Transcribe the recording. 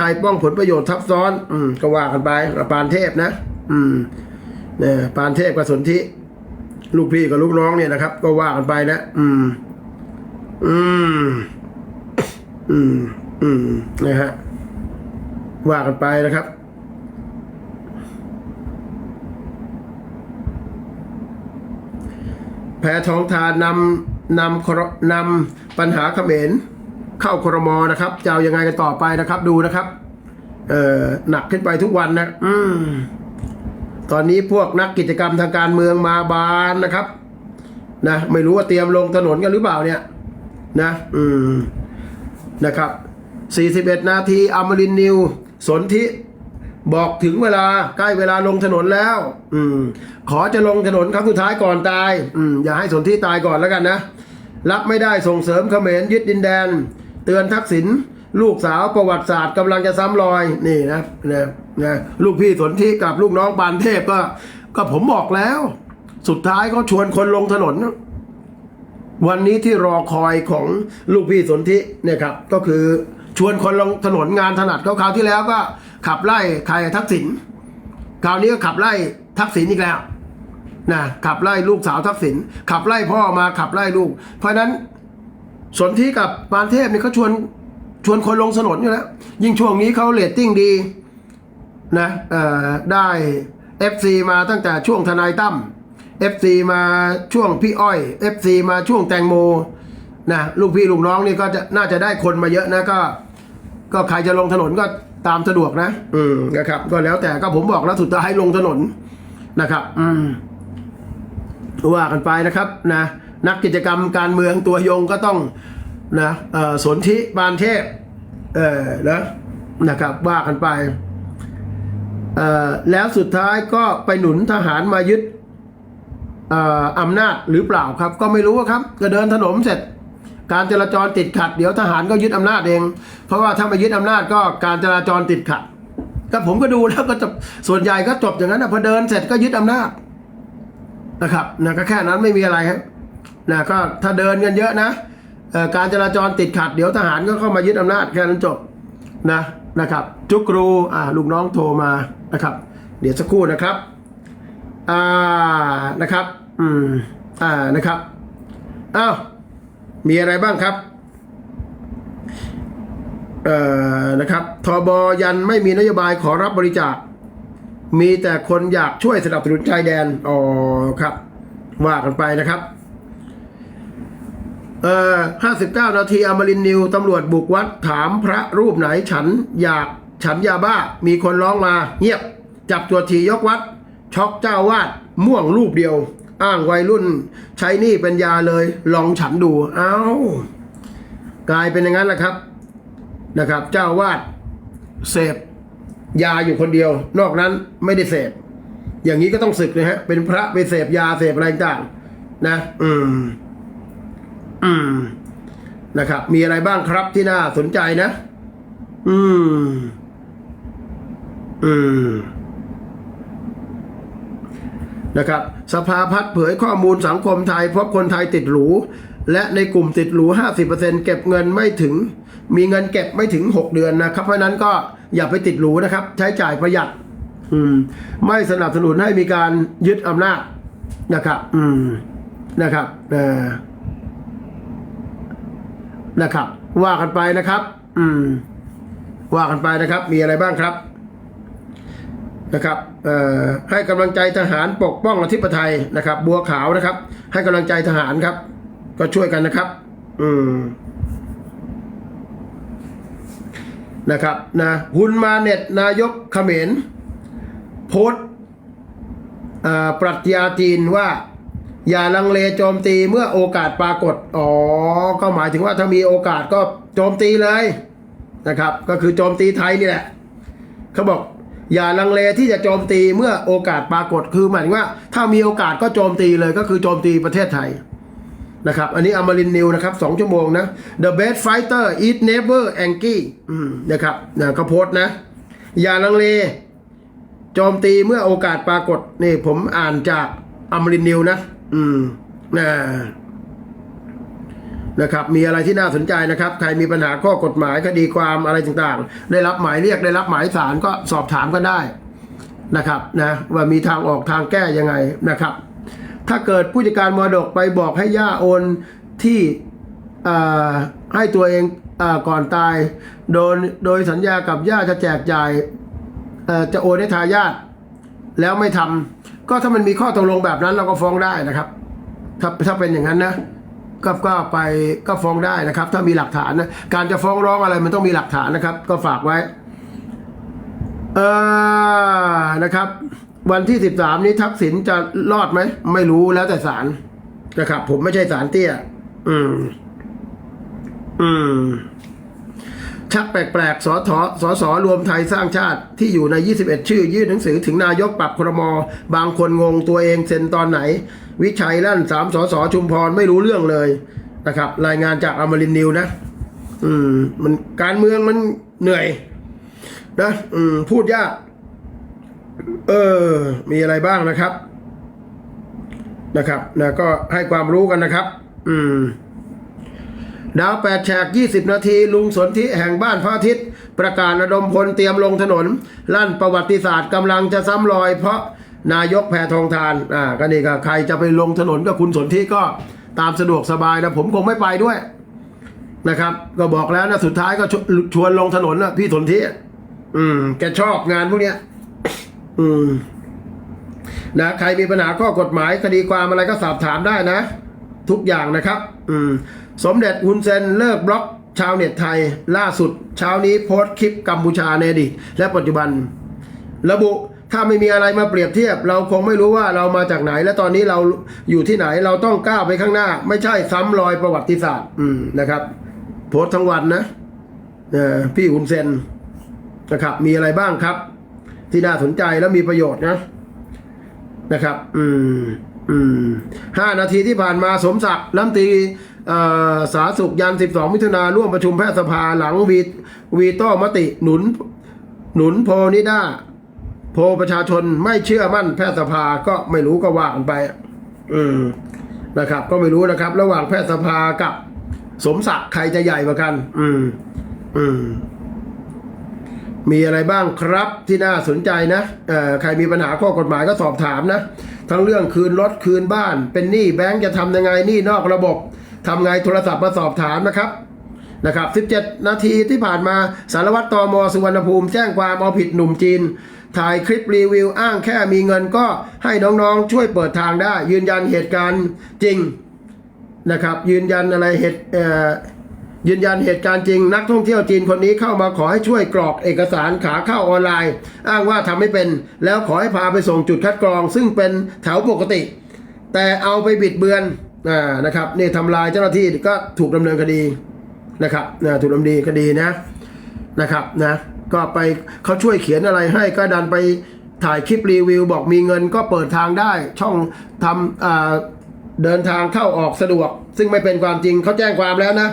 ไทยป้องผลประโยชน์ทับซ้อน อืมก็ว่ากันไปปานเทพนะ อืมเนี่ยปานเทพกับสนธิลูกพี่กับลูกน้องเนี่ยนะครับ ก็ว่ากันไปนะอืม อืม อืม อืมนะฮะว่ากันไปนะครับแพทองทานนำนำครนำปัญหาเขมร เข้าครมอนะครับจะเอายังไงกันต่อไปนะครับ ดูนะครับ เอ่อหนักขึ้นไปทุกวันนะอืมตอนนี้พวกนักกิจกรรมทางการเมืองมาบานนะครับนะไม่รู้ว่าเตรียมลงถนนกันหรือเปล่าเนี่ย นะ อืมนะครับ 41 นาทีอมรินนิว สนธิบอกถึงเวลาใกล้เวลาลงถนนแล้ว อืม ขอจะลงถนนครั้งสุดท้ายก่อนตาย อืม อย่าให้สนธิตายก่อนแล้วกันนะ รับไม่ได้ส่งเสริมเขมรยึดดินแดน เตือนทักษิณลูกสาวประวัติศาสตร์กำลังจะซ้ำรอยนี่นะนะนะลูกพี่สนธิกับลูกน้องปานเทพก็ ก็ผมบอกแล้ว สุดท้ายก็ชวนคนลงถนน วันนี้ที่รอคอยของลูกพี่สนธิเนี่ยครับ ก็คือชวนคนลงถนนงานถนัดเขาคราวที่แล้วก็ ขับไล่ใครทักษิณคราวนี้ก็ขับไล่ทักษิณอีกแล้วนะขับไล่ลูกสาวทักษิณขับไล่พ่อมาขับไล่ลูก เพราะฉะนั้น สนธิกับปานเทพเนี่ยเขาชวนชวนคนลงถนนอยู่แล้ว ยิ่งช่วงนี้เขาเรตติ้งดีนะเออได้ FC มาตั้งแต่ช่วงทนายตั้ม FC มาช่วงพี่อ้อย FC มาช่วงแตงโมนะลูกพี่ลูกน้องนี่ก็จะน่าจะได้คนมาเยอะนะก็ ก็ใครจะลงถนนก็ตามสะดวกนะ อืมนะครับ ก็แล้วแต่ก็ผมบอกแล้วสุดท้ายลงถนนนะครับ อืมว่ากันไปนะครับ นะ นักกิจกรรมการเมืองตัวยงก็ต้องนะเอ่อสนธิบานเทพเออนะนะครับว่ากันไปแล้วสุดท้ายก็ไปหนุนทหารมายึดอำนาจหรือเปล่าครับ ก็ไม่รู้ครับก็เดินถนนเสร็จ การจราจรติดขัด เดี๋ยวทหารก็ยึดอำนาจเอง เพราะว่าถ้ามายึดอำนาจก็การจราจรติดขัดก็ผมก็ดูแล้วก็จบส่วนใหญ่ก็จบอย่างนั้นนะพอเดินเสร็จก็ยึดอำนาจนะครับนะก็แค่นั้นไม่มีอะไรครับ นะก็ถ้าเดินกันเยอะนะการจราจรติดขัดเดี๋ยวทหารก็เข้ามายึดอำนาจแค่นั้นจบนะนะครับจุกรูอ่าลูกน้องโทรมานะครับ เดี๋ยวสักครู่นะครับอ่านะครับอืมอ่านะครับอ้าวมีอะไรบ้างครับเอ่อนะครับทบยันไม่มีนโยบายขอรับบริจาค มีแต่คนอยากช่วยสนับสนุนชายแดนอ๋อครับว่ากันไปนะครับ ห้าสิบเก้านาทีอมรินนิวตำรวจบุกวัดถามพระรูปไหนฉันอยากฉันยาบ้า มีคนร้องมาเงียบ จับตัวทียกวัด ช็อกเจ้าวาดม่วงรูปเดียว อ้างวัยรุ่น ใช้นี่เป็นยาเลย ลองฉันดู เอ้ากลายเป็นอย่างนั้นแหละครับนะครับ เจ้าวาดเสพยาอยู่คนเดียว นอกนั้นไม่ได้เสพอย่างนี้ก็ต้องศึกนะฮะเป็นพระไปเสพยาเสพอะไรต่างนะ อืม อืม นะครับ มีอะไรบ้างครับที่น่าสนใจนะ อืม อืม นะครับ สภาพัฒน์เผยข้อมูลสังคมไทยพบคนไทยติดหรู และในกลุ่มติดหรู 50%เก็บเงินไม่ถึง มีเงินเก็บไม่ถึง 6 เดือนนะครับ เพราะนั้นก็อย่าไปติดหรูนะครับ ใช้จ่ายประหยัด อืม ไม่สนับสนุนให้มีการยึดอำนาจนะครับ อืม นะครับ เออ นะครับ ว่ากันไปนะครับ อืม ว่ากันไปนะครับ มีอะไรบ้างครับ นะครับเอ่อให้กำลังใจทหารปกป้องอธิปไตยนะครับ บัวขาวนะครับ ให้กำลังใจทหารครับ ก็ช่วยกันนะครับ อืมนะครับนะหุนมาเน็ตนายกเขมรโพสต์อ่าปรัชญาจีนว่า อย่าลังเลโจมตีเมื่อโอกาสปรากฏ อ๋อ ก็หมายถึงว่าถ้ามีโอกาสก็โจมตีเลยนะครับ ก็คือโจมตีไทยนี่แหละเขาบอกอย่าลังเลที่จะโจมตีเมื่อโอกาสปรากฏคือหมายถึงว่า ถ้ามีโอกาสก็โจมตีเลยก็คือโจมตีประเทศไทยนะครับ อันนี้อมรินนิวนะครับสองชั่วโมงนะ The best fighter is never angry นะครับนะเขาโพสต์นะ อย่าลังเล โจมตีเมื่อโอกาสปรากฏนี่ผมอ่านจากอมรินนิวนะ อืมนะนะครับ มีอะไรที่น่าสนใจนะครับ ใครมีปัญหาข้อกฎหมายคดีความอะไรต่างๆ ได้รับหมายเรียกได้รับหมายสารก็สอบถามกันได้นะครับ นะ ว่ามีทางออกทางแก้ยังไงนะครับ ถ้าเกิดผู้จัดการมรดกไปบอกให้ย่าโอนที่ให้ตัวเองอก่อนตาย โดยโดยสัญญากับย่าจะแจกจ่ายจะโอนให้ทายาท แล้วไม่ทำก็ถ้ามันมีข้อตกลงแบบนั้นเราก็ฟ้องได้นะครับ ถ้าถ้าเป็นอย่างนั้นนะก็ก็ไปก็ฟ้องได้นะครับ ถ้ามีหลักฐานนะการจะฟ้องร้องอะไรมันต้องมีหลักฐานนะครับ ก็ฝากไว้เออนะครับ วันที่สิบสามนี้ทักษิณจะรอดไหมไม่รู้แล้วแต่ศาลนะครับ ผมไม่ใช่ศาลเตี้ย อืม อืม ชักแปลกๆ สทสสรวมไทยสร้างชาติที่อยู่ใน 21 ชื่อ ยื่นหนังสือถึงนายกปรับครมบางคนงงตัวเองเซ็นตอนไหน วิชัยลั่นสามสสชุมพรไม่รู้เรื่องเลยนะครับ รายงานจากอมรินนิวนะ อืม มันการเมืองมันเหนื่อย นะ อืม พูดยาก เออ มีอะไรบ้างนะครับ นะครับนะก็ให้ความรู้กันนะครับ อืม ดาวแปดแฉก 20 นาที ลุงสนธิแห่งบ้านพระอาทิตย์ ประกาศระดมพลเตรียมลงถนน ลั่นประวัติศาสตร์กำลังจะซ้ำรอย เพราะนายกแพทองทานอ่าก็นี่ก็ใครจะไปลงถนนกับคุณสนธิก็ตามสะดวกสบายนะผมคงไม่ไปด้วยนะครับ ก็บอกแล้วนะสุดท้ายก็ชวชวนลงถนนนะพี่สนธิอืม แกชอบงานพวกเนี้ย อืม นะใครมีปัญหาข้อกฎหมายคดีความอะไรก็สอบถามได้นะ ทุกอย่างนะครับ อืม สมเด็จฮุนเซนเลิกบล็อกชาวเน็ตไทย ล่าสุด เช้านี้โพสต์คลิปกัมพูชาในอดีตและปัจจุบัน ระบุถ้าไม่มีอะไรมาเปรียบเทียบ เราคงไม่รู้ว่าเรามาจากไหน และตอนนี้เราอยู่ที่ไหนเราต้องก้าวไปข้างหน้า ไม่ใช่ซ้ำรอยประวัติศาสตร์ อืมนะครับ โพสต์ทั้งวันนะเออพี่ฮุนเซนนะครับมีอะไรบ้างครับ ที่น่าสนใจและมีประโยชน์นะนะครับ อืม อืมห้านาทีที่ผ่านมาสมศักดิ์รัฐมนตรีสาสุขยัน 12 มิถุนาร่วมประชุมแพทยสภาหลังวีวีโต้มติหนุน หนุนโพนิด้าโพประชาชนไม่เชื่อมั่นแพทยสภาก็ไม่รู้ก็ว่ากันไป อืมนะครับ ก็ไม่รู้นะครับ ระหว่างแพทยสภากับ สมศักดิ์ใครจะใหญ่กว่ากัน อืม อืม มีอะไรบ้างครับที่น่าสนใจนะใครมีปัญหาข้อกฎหมายก็สอบถามนะ ทั้งเรื่องคืนรถคืนบ้าน เป็นหนี้แบงก์จะทำยังไงหนี้นอกระบบทำไงโทรศัพท์มาสอบถามนะครับนะครับ 17 นาทีที่ผ่านมาสารวัตรตมสุวรรณภูมิแจ้งความเอาผิดหนุ่มจีน ถ่ายคลิปรีวิวอ้างแค่มีเงินก็ให้น้องๆช่วยเปิดทางได้ ยืนยันเหตุการณ์จริงนะครับ ยืนยันอะไรเหตุเอ่อ ยืนยันเหตุการณ์จริงนักท่องเที่ยวจีนคนนี้เข้ามาขอให้ช่วยกรอกเอกสารขาเข้าออนไลน์ อ้างว่าทำไม่เป็น แล้วขอให้พาไปส่งจุดคัดกรอง ซึ่งเป็นแถวปกติ แต่เอาไปบิดเบือนอ่านะครับนี่ทำลายเจ้าหน้าที่ก็ถูกดำเนินคดีนะครับนะถูกดำเนินคดีนะนะครับนะก็ไปเขาช่วยเขียนอะไรให้ก็ดันไปถ่ายคลิปรีวิว บอกมีเงินก็เปิดทางได้ช่องทำเดินทางเข้าออกสะดวก ซึ่งไม่เป็นความจริงเขาแจ้งความแล้วนะ